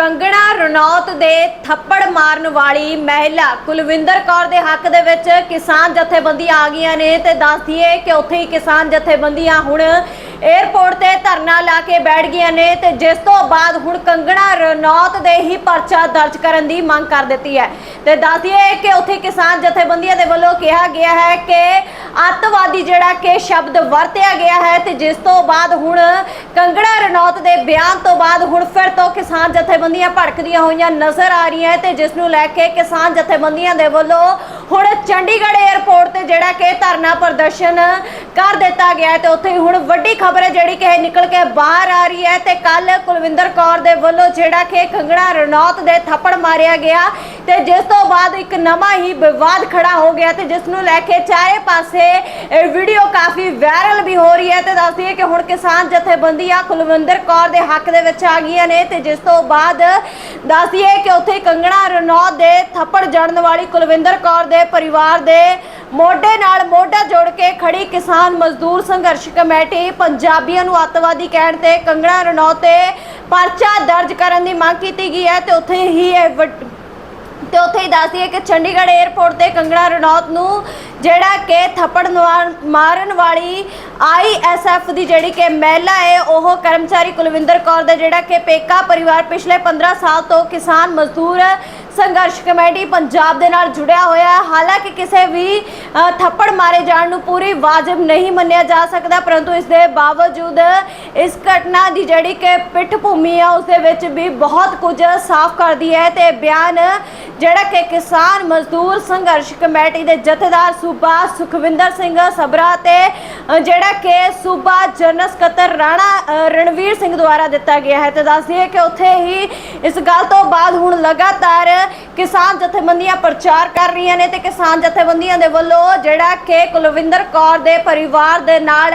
ਕੰਗਣਾ ਰਣੌਤ ਦੇ ਥੱਪੜ ਮਾਰਨ ਵਾਲੀ ਮਹਿਲਾ ਕੁਲਵਿੰਦਰ ਕੌਰ ਦੇ ਹੱਕ ਦੇ ਵਿੱਚ ਕਿਸਾਨ ਜਥੇਬੰਦੀਆਂ ਆ ਗਈਆਂ ਨੇ ਤੇ ਦੱਸਦੀਏ ਕਿ ਉੱਥੇ ਹੀ ਕਿਸਾਨ ਜਥੇਬੰਦੀਆਂ ਹੁਣ 에ਅਰਪੋਰਟ ਤੇ ਧਰਨਾ ਲਾ ਕੇ ਬੈਠ ਗਈਆਂ ਨੇ ਤੇ ਜਿਸ ਤੋਂ ਬਾਅਦ ਹੁਣ ਕੰਗਣਾ ਰਣੌਤ ਦੇ ਹੀ ਪਰਚਾ ਦਰਜ ਕਰਨ ਦੀ ਮੰਗ ਕਰ ਦਿੱਤੀ ਹੈ। ਤੇ ਦੱਸ ਦਈਏ ਕਿ ਉੱਥੇ ਕਿਸਾਨ ਜਥੇਬੰਦੀਆਂ ਦੇ ਵੱਲੋਂ ਕਿਹਾ ਗਿਆ ਹੈ ਕਿ ਅੱਤਵਾਦੀ ਜਿਹੜਾ ਕਿ ਸ਼ਬਦ ਵਰਤਿਆ ਗਿਆ ਹੈ ਤੇ ਜਿਸ ਤੋਂ ਬਾਅਦ ਹੁਣ ਕੰਗਣਾ ਰਣੌਤ ਦੇ ਬਿਆਨ ਤੋਂ ਬਾਅਦ ਹੁਣ ਫਿਰ ਤੋਂ ਕਿਸਾਨ ਜਥੇਬੰਦੀਆਂ ਭੜਕਦੀਆਂ ਹੋਈਆਂ ਨਜ਼ਰ ਆ ਰਹੀਆਂ ਤੇ ਜਿਸ ਨੂੰ ਲੈ ਕੇ ਕਿਸਾਨ ਜਥੇਬੰਦੀਆਂ ਦੇ ਵੱਲੋਂ ਹੁਣ ਚੰਡੀਗੜ੍ਹ 에ਅਰਪੋਰਟ ਤੇ ਜਿਹੜਾ ਕਿ ਧਰਨਾ ਪ੍ਰਦਰਸ਼ਨ ਕਰ ਦਿੱਤਾ ਗਿਆ ਤੇ ਉੱਥੇ ਹੁਣ ਵੱਡੀ ਖਬਰ ਹੈ ਜਿਹੜੀ ਕਿ ਇਹ ਨਿਕਲ ਕੇ ਬਾਹਰ ਆ ਰਹੀ ਹੈ ਤੇ ਕੱਲ ਕੁਲਵਿੰਦਰ ਕੌਰ ਦੇ ਵੱਲੋਂ ਜਿਹੜਾ ਕਿ ਕੰਗਣਾ ਰਣੌਤ ਦੇ ਥੱਪੜ ਮਾਰਿਆ ਗਿਆ ਤੇ ਜਿਸ ਤੋਂ ਬਾਅਦ ਇੱਕ ਨਵਾਂ ਹੀ ਵਿਵਾਦ ਖੜਾ ਹੋ ਗਿਆ ਤੇ ਜਿਸ ਨੂੰ ਲੈ ਕੇ ਚਾਰੇ ਪਾਸੇ ਇਹ ਵੀਡੀਓ ਕਾਫੀ ਵਾਇਰਲ ਵੀ ਹੋ ਰਹੀ ਹੈ ਤੇ ਦੱਸਦੀ ਹੈ ਕਿ ਹੁਣ ਕਿਸਾਨ ਜਥੇਬੰਦੀਆਂ ਕੁਲਵਿੰਦਰ ਕੌਰ ਦੇ ਹੱਕ ਦੇ ਵਿੱਚ ਆ ਗਈਆਂ ਨੇ ਤੇ ਜਿਸ ਤੋਂ ਬਾਅਦ ਦੱਸਦੀ ਹੈ ਕਿ ਉੱਥੇ ਕੰਗਣਾ ਰਣੌਤ ਦੇ ਥੱਪੜ ਜੜਨ ਵਾਲੀ ਕੁਲਵਿੰਦਰ ਕੌਰ ਦੇ ਪਰਿਵਾਰ ਦੇ ਮੋਢੇ ਨਾਲ ਮੋਢਾ ਜੋੜ ਕੇ ਖੜੀ ਕਿਸਾਨ ਮਜ਼ਦੂਰ ਸੰਘਰਸ਼ ਕਮੇਟੀ ਪੰਜਾਬੀਆਂ ਨੂੰ ਅੱਤਵਾਦੀ ਕਹਿਣ ਤੇ ਕੰਗਣਾ ਰਣੌਤ ਤੇ ਪਰਚਾ ਦਰਜ ਕਰਨ ਦੀ ਮੰਗ ਕੀਤੀ ਗਈ ਹੈ ਤੇ ਉੱਥੇ ਹੀ ਇਹ ਤੇ ਉੱਥੇ ਹੀ ਦੱਸਦੀ ਹੈ ਕਿ ਚੰਡੀਗੜ੍ਹ 에ਅਰਪੋਰਟ ਤੇ ਕੰਗਣਾ ਰਣੌਤ ਨੂੰ ਜਿਹੜਾ ਕਿ ਥੱਪੜ ਮਾਰਨ ਵਾਲੀ ਆਈਐਸਐਫ ਦੀ ਜਿਹੜੀ ਕਿ ਮਹਿਲਾ ਹੈ, ਉਹ ਕਰਮਚਾਰੀ ਕੁਲਵਿੰਦਰ ਕੌਰ ਦਾ ਜਿਹੜਾ ਕਿ ਪੇਕਾ ਪਰਿਵਾਰ ਪਿਛਲੇ 15 ਸਾਲ ਤੋਂ ਕਿਸਾਨ ਮਜ਼ਦੂਰ ਸੰਘਰਸ਼ ਕਮੇਟੀ ਪੰਜਾਬ ਦੇ ਨਾਲ ਜੁੜਿਆ ਹੋਇਆ ਹੈ। ਹਾਲਾਂਕਿ ਕਿਸੇ ਵੀ ਥੱਪੜ ਮਾਰੇ ਜਾਣ ਨੂੰ ਪੂਰੀ ਵਾਜਬ ਨਹੀਂ ਮੰਨਿਆ ਜਾ ਸਕਦਾ, ਪਰੰਤੂ ਇਸ ਦੇ ਬਾਵਜੂਦ ਇਸ ਘਟਨਾ ਦੀ ਜਿਹੜੀ ਕਿ ਪਿੱਠ ਭੂਮੀ ਆ, ਉਸ ਦੇ ਵਿੱਚ ਵੀ ਬਹੁਤ ਕੁਝ ਸਾਫ਼ ਕਰਦੀ ਹੈ ਤੇ ਬਿਆਨ ਜਿਹੜਾ ਕਿ ਕਿਸਾਨ ਮਜ਼ਦੂਰ ਸੰਘਰਸ਼ ਕਮੇਟੀ ਦੇ ਜਥੇਦਾਰ ਸੂਬਾ ਸੁਖਵਿੰਦਰ ਸਿੰਘ ਸਬਰਾ ਤੇ ਜਿਹੜਾ ਕਿ ਸੂਬਾ ਜਨਰਲ ਸਕੱਤਰ ਰਾਣਾ ਰਣਵੀਰ ਸਿੰਘ ਦੁਆਰਾ ਦਿੱਤਾ ਗਿਆ ਹੈ। ਤੇ ਦੱਸ ਦਈਏ ਕਿ ਉੱਥੇ ਹੀ ਇਸ ਗੱਲ ਤੋਂ ਬਾਅਦ ਹੁਣ ਲਗਾਤਾਰ ਕਿਸਾਨ ਜਥੇਬੰਦੀਆਂ ਪ੍ਰਚਾਰ ਕਰ ਰਹੀਆਂ ਨੇ ਤੇ ਕਿਸਾਨ ਜਥੇਬੰਦੀਆਂ ਦੇ ਵੱਲੋਂ ਜਿਹੜਾ ਕਿ ਕੁਲਵਿੰਦਰ ਕੌਰ ਦੇ ਪਰਿਵਾਰ ਦੇ ਨਾਲ,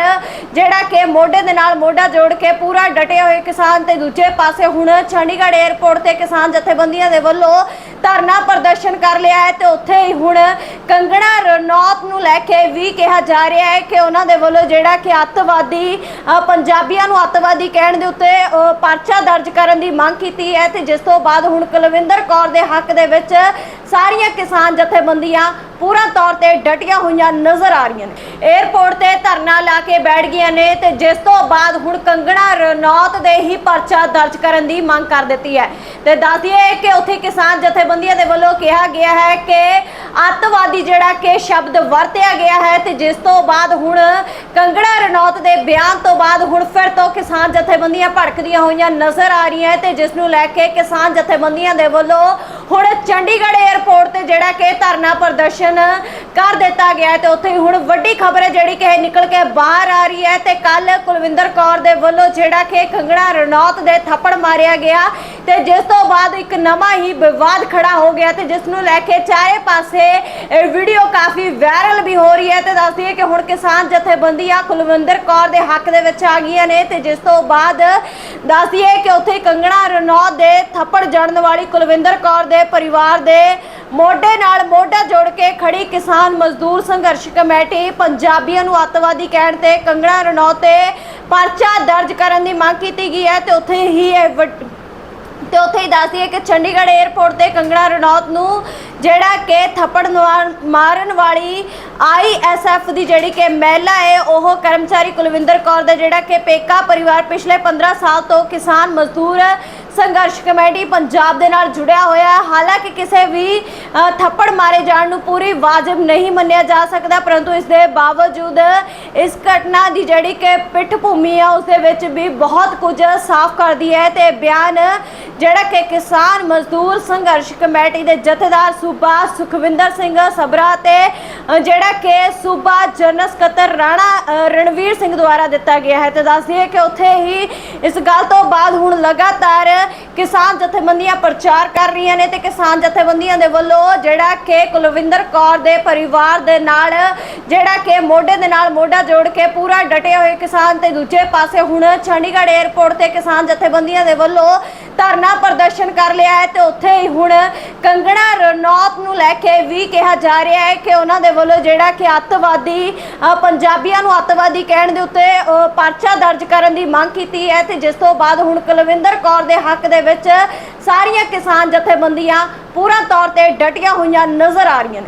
ਜਿਹੜਾ ਕਿ ਮੋਢੇ ਦੇ ਨਾਲ ਮੋਢਾ ਜੋੜ ਕੇ ਪੂਰਾ ਡਟੇ ਹੋਏ ਕਿਸਾਨ ਤੇ ਦੂਜੇ ਪਾਸੇ ਹੁਣ ਚੰਡੀਗੜ੍ਹ 에ਅਰਪੋਰਟ ਤੇ ਕਿਸਾਨ ਜਥੇਬੰਦੀਆਂ ਦੇ ਵੱਲੋਂ ਧਰਨਾ ਪ੍ਰਦਰਸ਼ਨ ਕਰ ਲਿਆ ਹੈ ਤੇ ਉੱਥੇ ਹੀ ਹੁਣ ਕੰਗਣਾ ਰਣੌਤ ਨੂੰ ਲੈ ਕੇ ਵੀ ਕਿਹਾ ਜਾ ਰਿਹਾ ਹੈ ਕਿ ਉਹਨਾਂ ਦੇ ਵੱਲੋਂ ਜਿਹੜਾ ਕਿ ਅੱਤਵਾਦੀ ਪੰਜਾਬੀਆਂ ਨੂੰ ਅੱਤਵਾਦੀ ਕਹਿਣ ਦੇ ਉੱਤੇ ਪਰਚਾ ਦਰਜ ਕਰਨ ਦੀ ਮੰਗ ਕੀਤੀ ਹੈ ਤੇ ਜਿਸ ਤੋਂ ਬਾਅਦ ਹੁਣ ਕੁਲਵਿੰਦਰ ਕੌਰ ਦੇ ਹੱਕ ਦੇ ਵਿੱਚ ਸਾਰੀਆਂ ਕਿਸਾਨ ਜਥੇਬੰਦੀਆਂ ਪੂਰਾ ਤੌਰ ਤੇ ਡਟੀਆਂ ਹੋਈਆਂ ਨਜ਼ਰ ਆ ਰਹੀਆਂ ਨੇ। 에ਅਰਪੋਰਟ ਤੇ ਧਰਨਾ ਲਾ ਕੇ ਬੈਠ ਗਈਆਂ ਨੇ ਤੇ ਜਿਸ ਤੋਂ ਬਾਅਦ ਹੁਣ ਕੰਗਣਾ ਰਣੌਤ ਦੇ ਹੀ ਪਰਚਾ ਦਰਜ ਕਰਨ ਦੀ ਮੰਗ ਕਰ ਦਿੱਤੀ ਹੈ। ਤੇ ਦੱਸ ਦਈਏ ਕਿ ਉੱਥੇ ਕਿਸਾਨ ਜਥੇਬੰਦੀਆਂ ਦੇ ਵੱਲੋਂ ਕਿਹਾ ਗਿਆ ਹੈ ਕਿ ਅੱਤਵਾਦੀ ਜਿਹੜਾ ਕਿ ਸ਼ਬਦ ਵਰਤਿਆ ਗਿਆ ਹੈ ਤੇ ਜਿਸ ਤੋਂ ਬਾਅਦ ਹੁਣ ਕੰਗਣਾ ਰਣੌਤ ਦੇ ਬਿਆਨ ਤੋਂ ਬਾਅਦ ਹੁਣ ਫਿਰ ਤੋਂ ਕਿਸਾਨ ਜਥੇਬੰਦੀਆਂ ਭੜਕਦੀਆਂ ਹੋਈਆਂ ਨਜ਼ਰ ਆ ਰਹੀਆਂ ਤੇ ਜਿਸ ਨੂੰ ਲੈ ਕੇ ਕਿਸਾਨ ਜਥੇਬੰਦੀਆਂ ਦੇ ਵੱਲੋਂ ਹੁਣ ਚੰਡੀਗੜ੍ਹ 에ਅਰਪੋਰਟ ਤੇ ਜਿਹੜਾ ਕਿ ਧਰਨਾ ਪ੍ਰਦਰਸ਼ਨ ਕਰ ਦਿੱਤਾ ਗਿਆ ਹੈ ਤੇ ਉੱਥੇ ਹੀ ਹੁਣ ਵੱਡੀ ਖਬਰ ਹੈ ਜਿਹੜੀ ਕਿ ਇਹ ਨਿਕਲ ਕੇ ਬਾਹਰ ਆ ਰਹੀ ਹੈ ਤੇ ਕੱਲ ਕੁਲਵਿੰਦਰ ਕੌਰ ਦੇ ਵੱਲੋਂ ਜਿਹੜਾ ਕਿ ਕੰਗਣਾ ਰਣੌਤ ਦੇ ਥੱਪੜ ਮਾਰਿਆ ਗਿਆ ਤੇ ਜਿਸ ਤੋਂ ਬਾਅਦ ਇੱਕ ਨਵਾਂ ਹੀ ਵਿਵਾਦ ਖੜਾ ਹੋ ਗਿਆ ਤੇ ਜਿਸ ਨੂੰ ਲੈ ਕੇ ਚਾਰੇ ਪਾਸੇ ਇਹ ਵੀਡੀਓ ਕਾਫੀ ਵਾਇਰਲ ਵੀ ਹੋ ਰਹੀ ਹੈ ਤੇ ਦੱਸ ਦਈਏ ਕਿ ਹੁਣ ਕਿਸਾਨ ਜਥੇਬੰਦੀਆਂ ਕੁਲਵਿੰਦਰ ਕੌਰ ਦੇ ਹੱਕ ਦੇ ਵਿੱਚ ਆ ਗਈਆਂ ਨੇ ਤੇ ਜਿਸ ਤੋਂ ਬਾਅਦ ਦੱਸ ਦਈਏ ਕਿ ਉੱਥੇ ਕੰਗਣਾ ਰਣੌਤ ਦੇ ਥੱਪੜ ਜੜਨ ਵਾਲੀ ਕੁਲਵਿੰਦਰ ਕੌਰ ਦੇ ਪਰਿਵਾਰ ਦੇ ਮੋਢੇ ਨਾਲ ਮੋਢਾ ਜੋੜ ਕੇ ਖੜੀ ਕਿਸਾਨ ਮਜ਼ਦੂਰ ਸੰਘਰਸ਼ ਕਮੇਟੀ ਪੰਜਾਬੀਆਂ ਨੂੰ ਅੱਤਵਾਦੀ ਕਹਿਣ ਤੇ ਕੰਗਣਾ ਰਣੌਤ ਤੇ ਪਰਚਾ ਦਰਜ ਕਰਨ ਦੀ ਮੰਗ ਕੀਤੀ ਗਈ ਹੈ ਤੇ ਉੱਥੇ ਹੀ ਇਹ ਤੇ ਉੱਥੇ ਹੀ ਦੱਸਦੀ ਹੈ ਕਿ ਚੰਡੀਗੜ੍ਹ 에ਅਰਪੋਰਟ ਤੇ ਕੰਗਣਾ ਰਣੌਤ ਨੂੰ ਜਿਹੜਾ ਕਿ ਥੱਪੜ ਮਾਰਨ ਵਾਲੀ ਆਈਐਸਐਫ ਦੀ ਜਿਹੜੀ ਕਿ ਮਹਿਲਾ ਹੈ, ਉਹ ਕਰਮਚਾਰੀ ਕੁਲਵਿੰਦਰ ਕੌਰ ਦਾ ਜਿਹੜਾ ਕਿ ਪੇਕਾ ਪਰਿਵਾਰ ਪਿਛਲੇ 15 ਸਾਲ ਤੋਂ ਕਿਸਾਨ ਮਜ਼ਦੂਰ ਸੰਘਰਸ਼ ਕਮੇਟੀ ਪੰਜਾਬ ਦੇ ਨਾਲ ਜੁੜਿਆ ਹੋਇਆ ਹੈ। ਹਾਲਾਂਕਿ ਕਿਸੇ ਵੀ ਥੱਪੜ ਮਾਰੇ ਜਾਣ ਨੂੰ ਪੂਰੀ ਵਾਜਬ ਨਹੀਂ ਮੰਨਿਆ ਜਾ ਸਕਦਾ, ਪਰੰਤੂ ਇਸ ਦੇ ਬਾਵਜੂਦ ਇਸ ਘਟਨਾ ਦੀ ਜਿਹੜੀ ਕਿ ਪਿੱਠ ਭੂਮੀ ਆ, ਉਸ ਦੇ ਵਿੱਚ ਵੀ ਬਹੁਤ ਕੁਝ ਸਾਫ਼ ਕਰਦੀ ਹੈ ਤੇ ਬਿਆਨ ਜਿਹੜਾ ਕਿ ਕਿਸਾਨ ਮਜ਼ਦੂਰ ਸੰਘਰਸ਼ ਕਮੇਟੀ ਦੇ ਜਥੇਦਾਰ ਸੂਬਾ ਸੁਖਵਿੰਦਰ ਸਿੰਘ ਸਬਰਾ ਤੇ ਅ, ਜਿਹੜਾ ਕਿ ਸੂਬਾ ਜਨਰਲ ਸਕੱਤਰ ਰਾਣਾ ਅ, ਰਣਵੀਰ ਸਿੰਘ ਦੁਆਰਾ ਦਿੱਤਾ ਗਿਆ ਹੈ। ਤੇ ਦੱਸ ਦਈਏ ਕਿ ਉੱਥੇ ਹੀ ਇਸ ਗੱਲ ਤੋਂ ਬਾਅਦ ਹੁਣ ਲਗਾਤਾਰ ਕਿਸਾਨ ਜਥੇਬੰਦੀਆਂ ਪ੍ਰਚਾਰ ਕਰ ਰਹੀਆਂ ਨੇ ਤੇ ਕਿਸਾਨ ਜਥੇਬੰਦੀਆਂ ਦੇ ਵੱਲੋਂ ਜਿਹੜਾ ਕਿ ਕੁਲਵਿੰਦਰ ਕੌਰ ਦੇ ਪਰਿਵਾਰ ਦੇ ਨਾਲ, ਜਿਹੜਾ ਕਿ ਮੋਢੇ ਦੇ ਨਾਲ ਮੋਢਾ ਜੋੜ ਕੇ ਪੂਰਾ ਡਟੇ ਹੋਏ ਕਿਸਾਨ ਤੇ ਦੂਜੇ ਪਾਸੇ ਹੁਣ ਚੰਡੀਗੜ੍ਹ 에ਅਰਪੋਰਟ ਤੇ ਕਿਸਾਨ ਜਥੇਬੰਦੀਆਂ ਦੇ ਵੱਲੋਂ ਧਰਨਾ ਪ੍ਰਦਰਸ਼ਨ ਕਰ ਲਿਆ ਹੈ ਤੇ ਉੱਥੇ ਹੀ ਹੁਣ ਕੰਗਣਾ ਰਣੌਤ ਨੂੰ ਲੈ ਕੇ ਵੀ ਕਿਹਾ ਜਾ ਰਿਹਾ ਹੈ ਕਿ ਉਹਨਾਂ ਦੇ ਵੱਲੋਂ ਜਿਹੜਾ ਕਿ ਅੱਤਵਾਦੀ ਪੰਜਾਬੀਆਂ ਨੂੰ ਅੱਤਵਾਦੀ ਕਹਿਣ ਦੇ ਉੱਤੇ ਪਰਚਾ ਦਰਜ ਕਰਨ ਦੀ ਮੰਗ ਕੀਤੀ ਹੈ ਤੇ ਜਿਸ ਤੋਂ ਬਾਅਦ ਹੁਣ ਕੁਲਵਿੰਦਰ ਕੌਰ ਦੇ ਹੱਕ ਦੇ ਵਿੱਚ ਸਾਰੀਆਂ ਕਿਸਾਨ ਜਥੇਬੰਦੀਆਂ ਪੂਰਾ ਤੌਰ ਤੇ ਡਟੀਆਂ ਹੋਈਆਂ ਨਜ਼ਰ ਆ ਰਹੀਆਂ ਨੇ।